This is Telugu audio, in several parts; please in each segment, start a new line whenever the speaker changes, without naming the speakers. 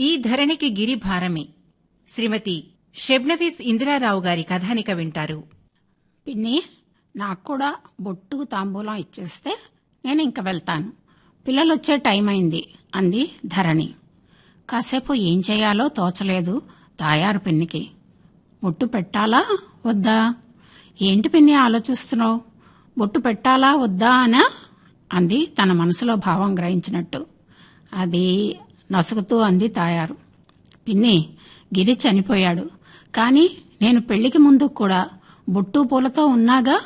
ఈ ధరణికి గిరి భారమే. శ్రీమతి షెబ్నఫీస్ ఇందిరారావు గారి కథానిక వింటారు.
పిన్ని నాకు కూడా బొట్టు తాంబూలం ఇచ్చేస్తే నేను ఇంక వెళ్తాను. పిల్లలు వచ్చే టైం అయింది అంది ధరణి. కాసేపు ఏం చేయాలో తోచలేదు తాయారు పిన్నికి. బొట్టు పెట్టాలా వద్దా? ఏంటి పిన్ని ఆలోచిస్తున్నావు? బొట్టు పెట్టాలా వద్దా అనా? అంది తన మనసులో భావం గ్రహించినట్టు. అది నసుగుతూ అంది తాయారు. పిన్ని గిరి చనిపోయాడు. కానీ నేను పెళ్ళికి ముందు కూడా బొట్టు పూలతో ఉన్నాగా?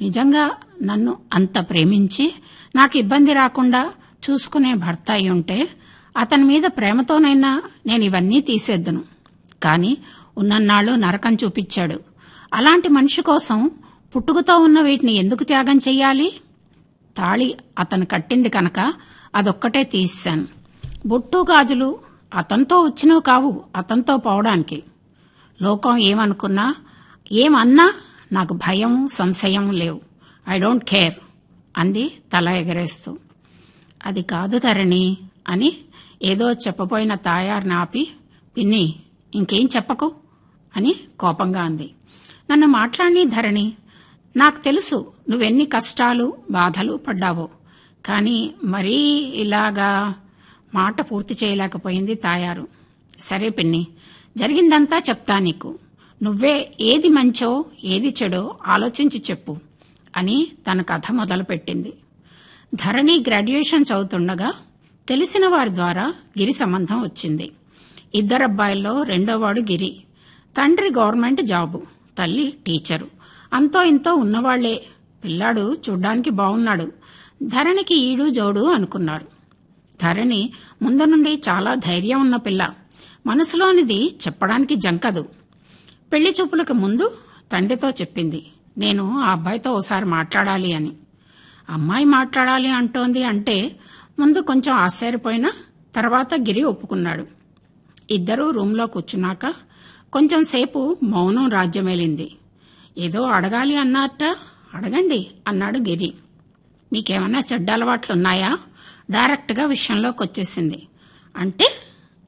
నిజంగా నన్ను అంత ప్రేమించి నాకు ఇబ్బంది రాకుండా చూసుకునే భర్త అయి ఉంటే అతని మీద ప్రేమతోనైనా నేను ఇవన్నీ తీసేద్దును. కాని ఉన్నన్నాళ్ళు నరకం చూపించాడు. అలాంటి మనిషి కోసం పుట్టుకతో ఉన్న వీటిని ఎందుకు త్యాగం చెయ్యాలి? తాళి అతను కట్టింది కనుక అదొక్కటే తీశాను బొట్టు గాజులు అతనితో వచ్చినవి కావు అతనితో పోవడానికి. లోకం ఏమనుకున్నా ఏమన్నా నాకు భయం సంశయం లేవు. ఐ డోంట్ కేర్ అంది తల ఎగరేస్తూ. అది కాదు ధరణి అని ఏదో చెప్పబోయిన తాయారిని ఆపి పిన్ని ఇంకేం చెప్పకు అని కోపంగా అంది. నన్ను మాట్లాడి ధరణి నాకు తెలుసు నువ్వెన్ని కష్టాలు బాధలు పడ్డావో కానీ మరీ ఇలాగా మాట పూర్తి చేయలేకపోయింది తాయారు. సరే పిన్ని జరిగిందంతా చెప్తా నీకు. నువ్వే ఏది మంచో ఏది చెడో ఆలోచించి చెప్పు అని తన కథ మొదలుపెట్టింది. ధరణి గ్రాడ్యుయేషన్ చదువుతుండగా తెలిసిన వారి ద్వారా గిరి సంబంధం వచ్చింది. ఇద్దరబ్బాయిల్లో రెండోవాడు గిరి. తండ్రి గవర్నమెంట్ జాబు తల్లి టీచరు. అంతో ఇంతో ఉన్నవాళ్ళే. పిల్లాడు చూడ్డానికి బాగున్నాడు ధరణికి ఈడు జోడు అనుకున్నారు. ధరణి ముందు నుండి చాలా ధైర్యం ఉన్న పిల్ల. మనసులోనిది చెప్పడానికి జంకదు. పెళ్ళి చూపులకు ముందు తండ్రితో చెప్పింది. నేను ఆ అబ్బాయితో ఓసారి మాట్లాడాలి అని. అమ్మాయి మాట్లాడాలి అంటోంది అంటే ముందు కొంచెం ఆశ్చర్యపోయినా తర్వాత గిరి ఒప్పుకున్నాడు. ఇద్దరూ రూంలో కూర్చున్నాక కొంచెం సేపు మౌనం రాజ్యమేలింది ఏదో అడగాలి అన్నట్ట అడగండి అన్నాడు గిరి. మీకేమన్నా చెడ్డ అలవాట్లున్నాయా? డైరెక్ట్గా విషయంలోకి వచ్చేసింది. అంటే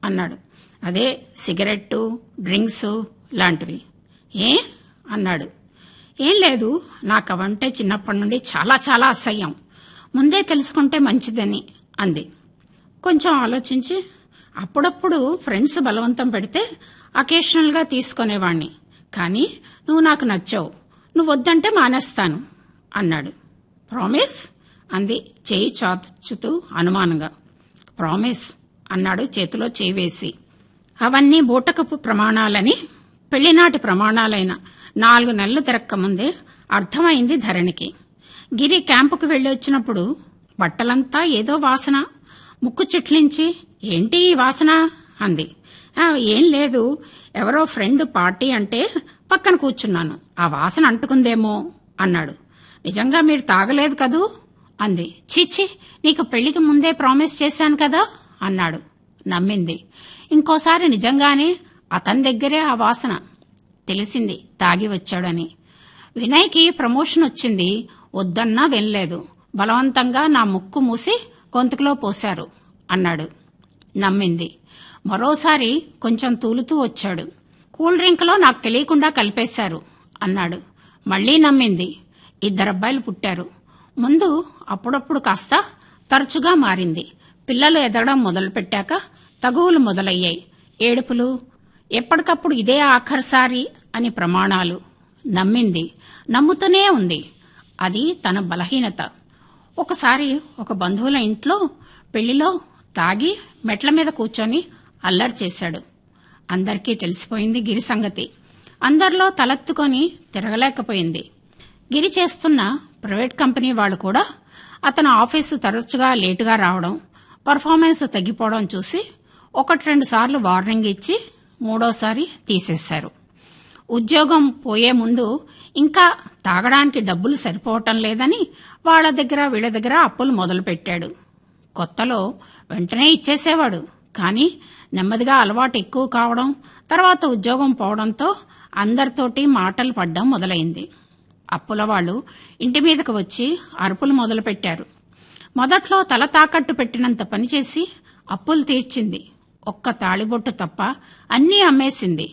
అన్నాడు అదే సిగరెట్టు డ్రింక్స్ లాంటివి. ఏ? అన్నాడు ఏం లేదు నాకు అవంటే చిన్నప్పటి నుండి చాలా చాలా అసహ్యం. ముందే తెలుసుకుంటే మంచిదని అంది. కొంచెం ఆలోచించి అప్పుడప్పుడు ఫ్రెండ్స్ బలవంతం పెడితే అకేషనల్గా తీసుకునేవాణ్ణి. కానీ నువ్వు నాకు నచ్చావు. నువ్వు వద్దంటే మానేస్తాను అన్నాడు. ప్రామిస్? అంది చేయి చాచుతూ అనుమానంగా. ప్రామిస్ అన్నాడు చేతిలో చేయి వేసి. అవన్నీ బూటకపు ప్రమాణాలని పెళ్ళినాటి ప్రమాణాలైన నాలుగు నెలలు తిరక్కముందే అర్థమైంది ధరణికి. గిరి క్యాంపుకు వెళ్ళి వచ్చినప్పుడు బట్టలంతా ఏదో వాసన ముక్కు చిట్లించి ఏంటి ఈ వాసన? అంది. ఏం లేదు ఎవరో ఫ్రెండ్ పార్టీ అంటే పక్కన కూర్చున్నాను. ఆ వాసన అంటుకుందేమో అన్నాడు. నిజంగా మీరు తాగలేదు కదూ? అంది. చీచి నీకు పెళ్ళికి ముందే ప్రామిస్ చేశాను కదా? అన్నాడు. నమ్మింది. ఇంకోసారి నిజంగానే అతని దగ్గరే ఆ వాసన తెలిసింది తాగి వచ్చాడని. వినయ్కి ప్రమోషన్ వచ్చింది వద్దన్నా వినలేదు. బలవంతంగా నా ముక్కు మూసి గొంతుకులో పోశారు అన్నాడు. నమ్మింది. మరోసారి కొంచెం తూలుతూ వచ్చాడు. కూల్ డ్రింక్లో నాకు తెలియకుండా కలిపేశారు అన్నాడు. మళ్ళీ నమ్మింది. ఇద్దరబ్బాయిలు పుట్టారు. ముందు అప్పుడప్పుడు కాస్త తరచుగా మారింది. పిల్లలు ఎదగడం మొదలుపెట్టాక తగువులు మొదలయ్యాయి. ఏడుపులు ఎప్పటికప్పుడు ఇదే ఆఖరిసారి అని ప్రమాణాలు నమ్మింది. నమ్ముతూనే ఉంది. అది తన బలహీనత. ఒకసారి ఒక బంధువుల ఇంట్లో పెళ్ళిలో తాగి మెట్ల మీద కూర్చొని అల్లరి చేశాడు. అందరికీ తెలిసిపోయింది గిరి సంగతి. అందరిలో తలెత్తుకొని తిరగలేకపోయింది. గిరి చేస్తున్న ప్రైవేట్ కంపెనీ వాళ్ళు కూడా అతను ఆఫీసు తరచుగా లేటుగా రావడం పర్ఫార్మెన్స్ తగ్గిపోవడం చూసి ఒకటి రెండు సార్లు వార్నింగ్ ఇచ్చి మూడోసారి తీసేశారు. ఉద్యోగం పోయే ముందు ఇంకా తాగడానికి డబ్బులు సరిపోవటం లేదని వాళ్ళ దగ్గర వీళ్ళ దగ్గర అప్పులు మొదలుపెట్టాడు. కొత్తలో వెంటనే ఇచ్చేసేవాడు. కానీ నెమ్మదిగా అలవాటు ఎక్కువ కావడం తర్వాత ఉద్యోగం పోవడంతో అందరితోటి మాటలు పడ్డం మొదలైంది. అప్పుల వాళ్ళు ఇంటి మీదకు వచ్చి అరుపులు మొదలుపెట్టారు. మొదట్లో తల తాకట్టు పెట్టినంత పనిచేసి అప్పులు తీర్చింది. ఒక్క తాళిబొట్టు తప్ప అన్నీ అమ్మేసింది.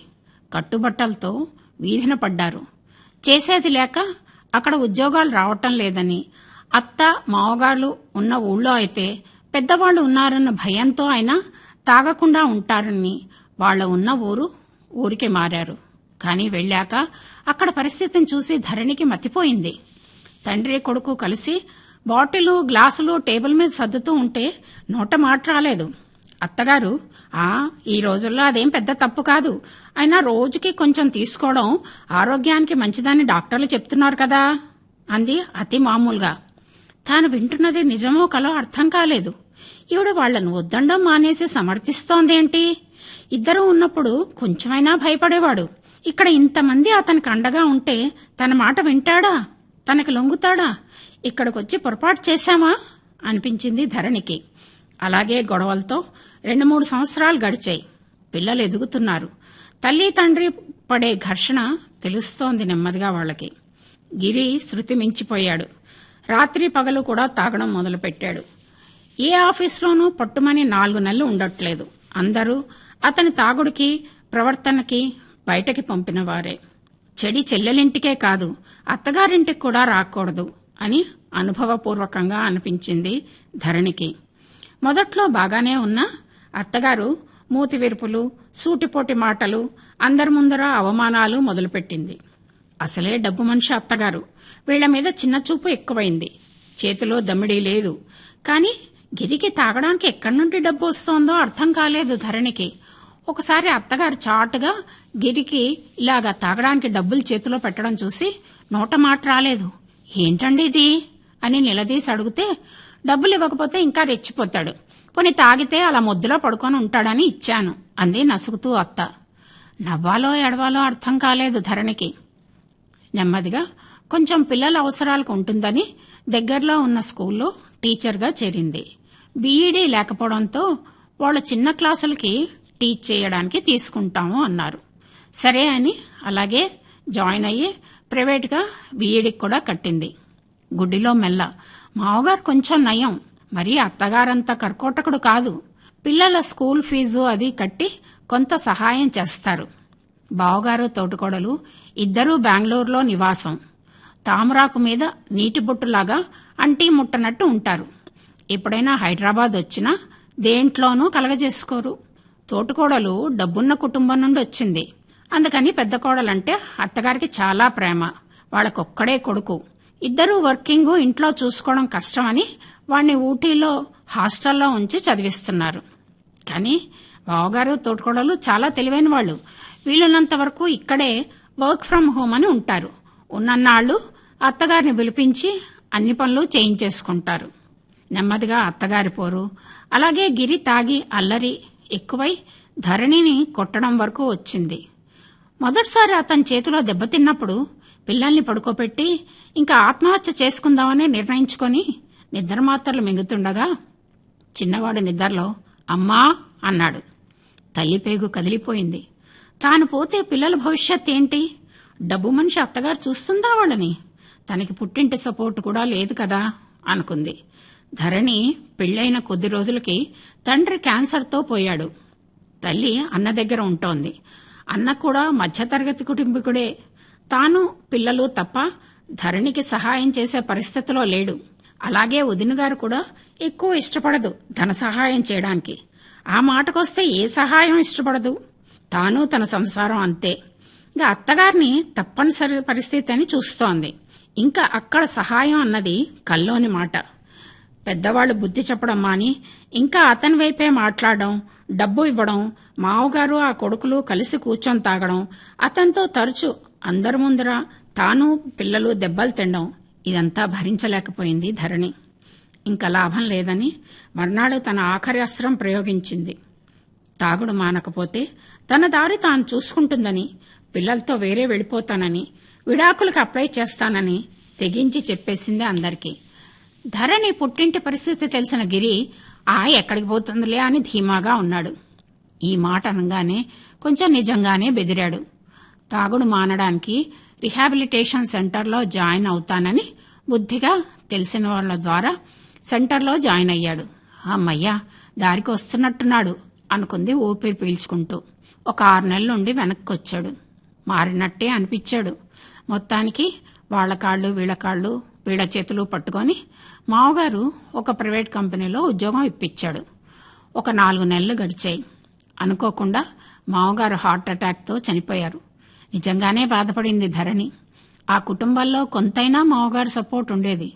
కట్టుబట్టలతో వీధిన పడ్డారు. చేసేది లేక అక్కడ ఉద్యోగాలు రావటం లేదని అత్త మావగాళ్ళు ఉన్న ఊళ్ళో అయితే పెద్దవాళ్ళు ఉన్నారన్న భయంతో అయినా తాగకుండా ఉంటారని వాళ్ళ ఉన్న ఊరు ఊరికి మారారు. కాని వెళ్ళాక అక్కడ పరిస్థితిని చూసి ధరణికి మతిపోయింది. తండ్రి కొడుకు కలిసి బాటిలు గ్లాసులు టేబుల్ మీద సర్దుతూ ఉంటే నోట మాట రాలేదు. అత్తగారు ఆ ఈ రోజుల్లో అదేం పెద్ద తప్పు కాదు. అయినా రోజుకి కొంచెం తీసుకోవడం ఆరోగ్యానికి మంచిదని డాక్టర్లు చెప్తున్నారు కదా అంది అతి మామూలుగా. తాను వింటున్నది నిజమో కలో అర్థం కాలేదు. ఈవిడ వాళ్ళను వద్దండం మానేసి సమర్థిస్తోందేంటి? ఇద్దరూ ఉన్నప్పుడు కొంచెమైనా భయపడేవాడు. ఇక్కడ ఇంతమంది అతనికి అండగా ఉంటే తన మాట వింటాడా? తనకి లొంగుతాడా? ఇక్కడికొచ్చి పొరపాటు చేశామా? అనిపించింది ధరణికి. అలాగే గొడవలతో రెండు మూడు సంవత్సరాలు గడిచాయి. పిల్లలు ఎదుగుతున్నారు. తల్లి తండ్రి పడే ఘర్షణ తెలుస్తోంది నెమ్మదిగా వాళ్ళకి. గిరి శృతి మించిపోయాడు. రాత్రి పగలు కూడా తాగడం మొదలుపెట్టాడు. ఏ ఆఫీస్లోనూ పట్టుమని నాలుగు నెలలు ఉండట్లేదు. అందరూ అతని తాగుడికి ప్రవర్తనకి బయటకి పంపిన వారే చెడి చెల్లెలింటికే కాదు అత్తగారింటికి కూడా రాకూడదు అని అనుభవపూర్వకంగా అనిపించింది ధరణికి. మొదట్లో బాగానే ఉన్నా అత్తగారు మూతి విరుపులు సూటిపోటి మాటలు అందరి ముందర అవమానాలు మొదలుపెట్టింది. అసలే డబ్బు మనిషి అత్తగారు. వీళ్ళ మీద చిన్న చూపు ఎక్కువైంది. చేతిలో దమ్మిడీ లేదు. కాని గిరికి తాగడానికి ఎక్కడి నుండి డబ్బు వస్తోందో అర్థం కాలేదు ధరణికి. ఒకసారి అత్తగారు చాటుగా గిరికి ఇలాగా తాగడానికి డబ్బులు చేతిలో పెట్టడం చూసి నోట మాట రాలేదు. ఏంటండి ఇది? అని నిలదీసి అడిగితే డబ్బులు ఇవ్వకపోతే ఇంకా రెచ్చిపోతాడు. పోనీ తాగితే అలా ముద్దులో పడుకొని ఉంటాడని ఇచ్చాను అంది నసుగుతూ అత్త. నవ్వాలో ఎడవాలో అర్థం కాలేదు ధరణికి. నెమ్మదిగా కొంచెం పిల్లల అవసరాలకు ఉంటుందని దగ్గరలో ఉన్న స్కూల్లో టీచర్గా చేరింది. బీఈడీ లేకపోవడంతో వాళ్ళ చిన్న క్లాసులకి టీచ్ చేయడానికి తీసుకుంటాము అన్నారు. సరే అని అలాగే జాయిన్ అయ్యి ప్రైవేట్గా బీఈడికి కూడా కట్టింది. గుడ్డిలో మెల్ల. మావగారు కొంచెం నయం. మరీ అత్తగారంత కర్కోటకుడు కాదు. పిల్లల స్కూల్ ఫీజు అది కట్టి కొంత సహాయం చేస్తారు. బావగారు తోటికోడలు ఇద్దరూ బెంగళూరులో నివాసం. తామరాకు మీద నీటి బొట్టులాగా అంటీ ముట్టనట్టు ఉంటారు. ఎప్పుడైనా హైదరాబాద్ వచ్చినా దేంట్లోనూ కలగజేసుకోరు. తోటికోడలు డబ్బున్న కుటుంబం నుండి వచ్చింది. అందుకని పెద్ద కోడలంటే అత్తగారికి చాలా ప్రేమ. వాళ్ళకొక్కడే కొడుకు. ఇద్దరూ వర్కింగ్ ఇంట్లో చూసుకోవడం కష్టమని వాణ్ణి ఊటీలో హాస్టల్లో ఉంచి చదివిస్తున్నారు. కానీ బావగారు తోటికోడలు చాలా తెలివైన వాళ్ళు వీలున్నంత వరకు ఇక్కడే వర్క్ ఫ్రం హోమ్ అని ఉంటారు. ఉన్నన్నాళ్ళు అత్తగారిని పిలిపించి అన్ని పనులు చేయించేసుకుంటారు. నెమ్మదిగా అత్తగారి పోరు. అలాగే గిరి తాగి అల్లరి ఎక్కువై ధరణిని కొట్టడం వరకు వచ్చింది. మొదటిసారి అతని చేతిలో దెబ్బతిన్నప్పుడు పిల్లల్ని పడుకోబెట్టి ఇంకా ఆత్మహత్య చేసుకుందామని నిర్ణయించుకొని నిద్రమాత్రలు మింగుతుండగా చిన్నవాడు నిద్రలో అమ్మా అన్నాడు. తల్లి పేగు కదిలిపోయింది. తాను పోతే పిల్లల భవిష్యత్ ఏంటి? డబ్బు మనిషి అత్తగారు చూస్తుందా వాళ్ళని? తనకి పుట్టింటి సపోర్ట్ కూడా లేదు కదా అనుకుంది. ధరణి పెళ్ళైన కొద్ది రోజులకి తండ్రి క్యాన్సర్తో పోయాడు. తల్లి అన్న దగ్గర ఉంటోంది. అన్న కూడా మధ్యతరగతి కుటుంబీకుడే. తాను పిల్లలు తప్ప ధరణికి సహాయం చేసే పరిస్థితిలో లేడు. అలాగే వదినగారు కూడా ఎక్కువ ఇష్టపడదు ధన సహాయం చేయడానికి. ఆ మాటకొస్తే ఏ సహాయం ఇష్టపడదు? తాను తన సంసారం అంతే. ఇంకా అత్తగారిని తప్పనిసరి పరిస్థితి అని చూస్తోంది. ఇంకా అక్కడ సహాయం అన్నది కల్లోని మాట. పెద్దవాళ్ళు బుద్ధి చెప్పడం మాని ఇంకా అతని వైపే మాట్లాడడం డబ్బు ఇవ్వడం మావగారు ఆ కొడుకులు కలిసి కూర్చొని తాగడం అతనితో తరచు అందరి ముందర తాను పిల్లలు దెబ్బలు తినడం ఇదంతా భరించలేకపోయింది ధరణి. ఇంకా లాభం లేదని మర్నాడు తన ఆఖరి అస్త్రం ప్రయోగించింది. తాగుడు మానకపోతే తన దారి తాను చూసుకుంటుందని పిల్లలతో వేరే వెళ్ళిపోతానని విడాకులకు అప్లై చేస్తానని తెగించి చెప్పేసింది అందరికీ. ధరణి పుట్టింటి పరిస్థితి తెలిసిన గిరి ఆ ఎక్కడికి పోతుందిలే అని ధీమాగా ఉన్నాడు. ఈ మాట అనగానే కొంచెం నిజంగానే బెదిరాడు. తాగుడు మానడానికి రిహాబిలిటేషన్ సెంటర్లో జాయిన్ అవుతానని బుద్ధిగా తెలిసిన వాళ్ళ ద్వారా సెంటర్లో జాయిన్ అయ్యాడు. అమ్మయ్యా దారికి వస్తున్నట్టున్నాడు అనుకుంది ఊపిరి పీల్చుకుంటూ. ఒక ఆరు నెలల నుండి వెనక్కి వచ్చాడు మారినట్టే అనిపించాడు. మొత్తానికి వాళ్ళ కాళ్ళు వీళ్ళ కాళ్ళు వీళ్ళ చేతులు పట్టుకొని మావగారు ఒక ప్రైవేట్ కంపెనీలో ఉద్యోగం ఇప్పించాడు. ఒక నాలుగు నెలలు గడిచాయి. అనుకోకుండా మావగారు హార్ట్ అటాక్తో చనిపోయారు. నిజంగానే బాధపడింది ధరణి. ఆ కుటుంబాల్లో కొంతైనా మావగారు సపోర్ట్ ఉండేది.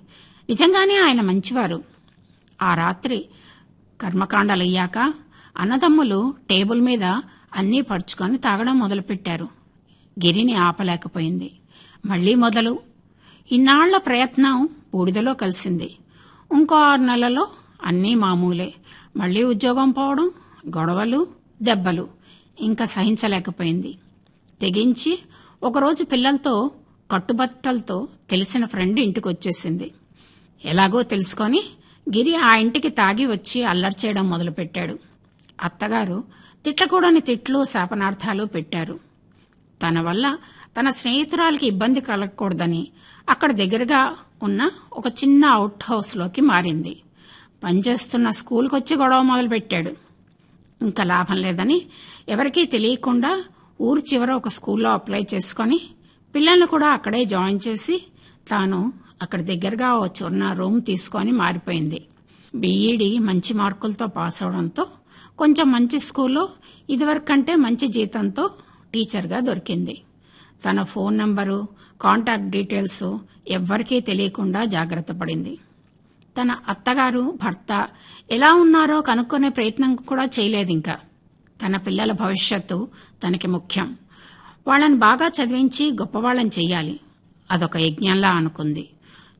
నిజంగానే ఆయన మంచివారు. ఆ రాత్రి కర్మకాండలయ్యాక అన్నదమ్ములు టేబుల్ మీద అన్నీ పరుచుకొని తాగడం మొదలుపెట్టారు. గిరిని ఆపలేకపోయింది. మళ్ళీ మొదలు. ఇన్నాళ్ళ ప్రయత్నం బూడిదలో కలిసింది. ఇంకో ఆరు నెలల్లో అన్నీ మామూలే. మళ్ళీ ఉద్యోగం పోవడం గొడవలు దెబ్బలు. ఇంకా సహించలేకపోయింది. తెగించి ఒకరోజు పిల్లలతో కట్టుబట్టలతో తెలిసిన ఫ్రెండ్ ఇంటికి వచ్చేసింది ఎలాగో తెలుసుకొని గిరి ఆ ఇంటికి తాగి వచ్చి అల్లరి చేయడం మొదలుపెట్టాడు. అత్తగారు తిట్టకూడని తిట్లు శాపనార్థాలు పెట్టారు. తన వల్ల తన స్నేహితురాలకి ఇబ్బంది కలగకూడదని అక్కడ దగ్గరగా ఉన్న ఒక చిన్న అవుట్ హౌస్లోకి మారింది. పనిచేస్తున్న స్కూల్కి వచ్చి గొడవ మొదలుపెట్టాడు. ఇంకా లాభం లేదని ఎవరికీ తెలియకుండా ఊరు చివర ఒక స్కూల్లో అప్లై చేసుకొని పిల్లల్ని కూడా అక్కడే జాయిన్ చేసి తాను అక్కడ దగ్గరగా ఓ చిన్న రూమ్ తీసుకొని మారిపోయింది. బీఈడి మంచి మార్కులతో పాస్ అవడంతో కొంచెం మంచి స్కూల్లో ఇదివరకంటే మంచి జీతంతో టీచర్గా దొరికింది. తన ఫోన్ నంబరు కాంటాక్ట్ డీటెయిల్స్ ఎవ్వరికీ తెలియకుండా జాగ్రత్త పడింది. తన అత్తగారు భర్త ఎలా ఉన్నారో కనుక్కునే ప్రయత్నం కూడా చేయలేదు ఇంకా. తన పిల్లల భవిష్యత్తు తనకి ముఖ్యం. వాళ్ళని బాగా చదివించి గొప్పవాళ్ళని చెయ్యాలి. అదొక యజ్ఞంలా అనుకుంది.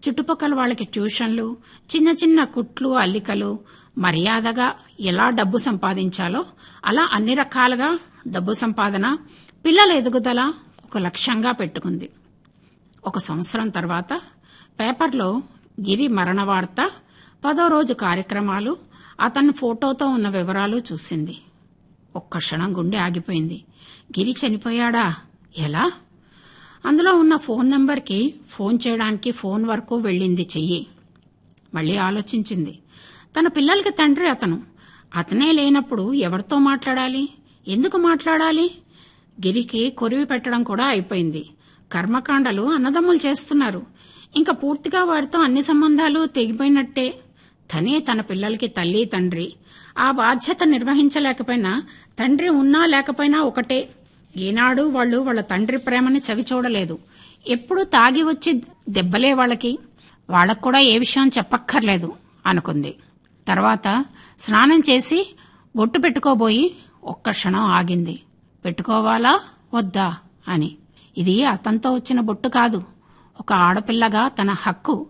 చుట్టుపక్కల వాళ్ళకి ట్యూషన్లు చిన్న చిన్న కుట్లు అల్లికలు మర్యాదగా ఎలా డబ్బు సంపాదించాలో అలా అన్ని రకాలుగా డబ్బు సంపాదన పిల్లల ఎదుగుదల ఒక లక్ష్యంగా పెట్టుకుంది. ఒక సంవత్సరం తర్వాత పేపర్లో గిరి మరణ వార్త పదో రోజు కార్యక్రమాలు అతని ఫోటోతో ఉన్న వివరాలు చూసింది. ఒక్క క్షణం గుండె ఆగిపోయింది. గిరి చనిపోయాడా? ఎలా? అందులో ఉన్న ఫోన్ నెంబర్కి ఫోన్ చేయడానికి ఫోన్ వరకు వెళ్ళింది చెయ్యి. మళ్ళీ ఆలోచించింది. తన పిల్లలకి తండ్రి అతను. అతనే లేనప్పుడు ఎవరితో మాట్లాడాలి? ఎందుకు మాట్లాడాలి? గిరికి కొరివి పెట్టడం కూడా అయిపోయింది. కర్మకాండలు అన్నదమ్ములు చేస్తున్నారు. ఇంకా పూర్తిగా వారితో అన్ని సంబంధాలు తెగిపోయినట్టే. తనే తన పిల్లలకి తల్లి తండ్రి. ఆ బాధ్యత నిర్వహించలేకపోయినా తండ్రి ఉన్నా లేకపోయినా ఒకటే. ఈనాడు వాళ్ళు వాళ్ళ తండ్రి ప్రేమని చవి చూడలేదు. ఎప్పుడు తాగి వచ్చి దెబ్బలే వాళ్ళకి. వాళ్ళకు కూడా ఏ విషయం చెప్పక్కర్లేదు అనుకుంది. తర్వాత స్నానం చేసి బొట్టు పెట్టుకోబోయి ఒక్క క్షణం ఆగింది. పెట్టుకోవాలా? వద్దా? అని. ఇది అతనితో వచ్చిన బొట్టు కాదు. ఒక ఆడపిల్లగా తన హక్కు.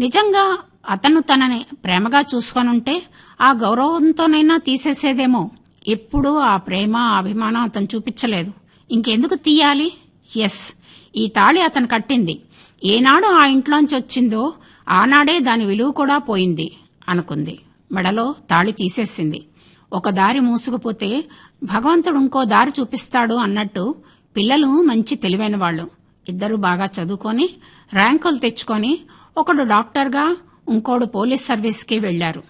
నిజంగా అతను తనని ప్రేమగా చూసుకొనుంటే ఆ గౌరవంతోనైనా తీసేసేదేమో. ఎప్పుడూ ఆ ప్రేమ అభిమానం అతను చూపించలేదు. ఇంకెందుకు తీయాలి? ఎస్. ఈ తాళి అతను కట్టింది. ఏనాడు ఆ ఇంట్లోంచి వచ్చిందో ఆనాడే దాని విలువ కూడా పోయింది అనుకుంది. మెడలో తాళి తీసేసింది. ఒక దారి మూసుకుపోతే భగవంతుడు ఇంకో దారి చూపిస్తాడు అన్నట్టు పిల్లలు మంచి తెలివైన వాళ్ళు. ఇద్దరు బాగా చదువుకొని ర్యాంకులు తెచ్చుకొని ఒకడు డాక్టర్గా ఇంకోడు పోలీస్ సర్వీస్కి వెళ్ళారు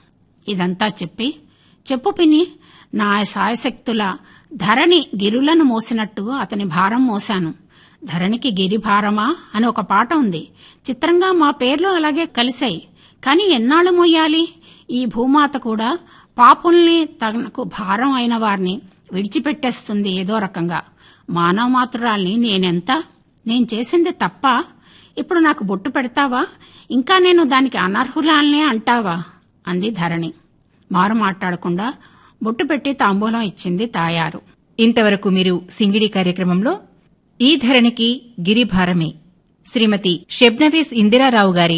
ఇదంతా చెప్పి చెప్పు పిని నా సాయశక్తుల ధరణి గిరులను మోసినట్టు అతని భారం మోశాను. ధరణికి గిరి భారమా అని ఒక పాట ఉంది. చిత్రంగా మా పేర్లు అలాగే కలిశాయి. కాని ఎన్నాళ్ళు మొయ్యాలి ఈ భూమాత కూడా పాపుల్ని తనకు భారం అయిన వారిని విడిచిపెట్టేస్తుంది ఏదో రకంగా. మానవ మాత్రురాల్ని నేనెంత? నేను చేసింది తప్ప? ఇప్పుడు నాకు బొట్టు పెడతావా? ఇంకా నేను దానికి అనర్హులాల్నే అంటావా? అంది ధరణి. మారు మాట్లాడకుండా బొట్టు పెట్టి తాంబూలం ఇచ్చింది తాయారు.
ఇంతవరకు మీరు సింగిడి కార్యక్రమంలో ఈ ధరణికి గిరిభారమే. శ్రీమతి షెబ్నవీస్ ఇందిరారావు గారి